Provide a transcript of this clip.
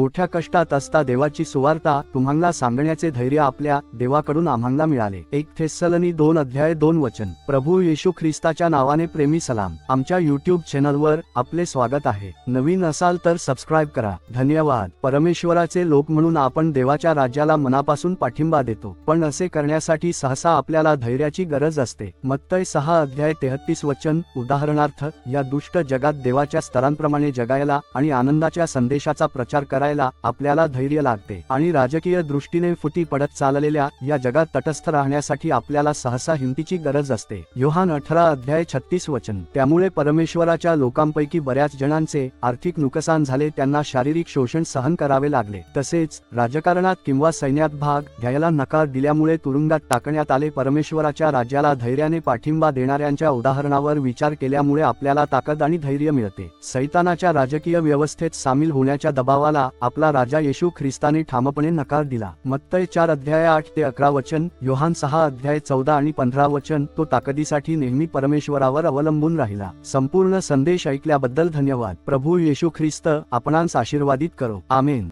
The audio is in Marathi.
मोठ्या कष्टात असता देवाची सुवार्ता तुम्हाला सांगण्याचे धैर्य आपल्या देवाकडून आम्हाला मिळाले. एक थेस्सलनी दोन अध्याय दोन वचन. प्रभू येशू ख्रिस्ताच्या नावाने प्रेमी सलाम. आमच्या युट्यूब चॅनलवर आपले स्वागत आहे. नवीन असाल तर सबस्क्राईब करा. धन्यवाद. परमेश्वराचे लोक म्हणून आपण देवाच्या राज्याला मनापासून पाठिंबा देतो. पण असे करण्यासाठी सहसा आपल्याला धैर्याची गरज असते. मत्तय सहा अध्याय तेहतीस वचन. उदाहरणार्थ या दुष्ट जगात देवाच्या स्तरांप्रमाणे जगायला आणि आनंदाच्या संदेशाचा प्रचार करायला आपल्याला धैर्य लागते आणि राजकीय दृष्टीने फुटी पडत चाललेल्या या जगात तटस्थ राहण्यासाठी आपल्याला सहसा हिमतीची गरज असते. योहान अठरा अध्याय छत्तीस वचन. त्यामुळे परमेश्वराच्या लोकांपैकी बऱ्याच जणांचे आर्थिक नुकसान झाले त्यांना शारीरिक शोषण सहन करावे लागले. तसेच राजकारणात किंवा सैन्यात भाग घ्यायला नकार दिल्यामुळे तुरुंगात टाकण्यात आले. परमेश्वराच्या राज्याला धैर्याने पाठिंबा देणाऱ्यांच्या उदाहरणावर विचार केल्यामुळे आपल्याला ताकद आणि धैर्य मिळते. सैतानाच्या राजकीय व्यवस्थेत सामील होण्याच्या दबावाला आपला राजा येशू ख्रिस्ताने ठामपणे नकार दिला. मत्तय चार अध्याय आठ ते अकरा वचन योहान सहा अध्याय चौदा आणि पंधरा वचन तो ताकदीसाठी नेहमी परमेश्वरावर अवलंबून राहिला. संपूर्ण संदेश ऐकल्याबद्दल धन्यवाद. प्रभू येशू ख्रिस्त आपणांस आशीर्वादित करो. आमेन.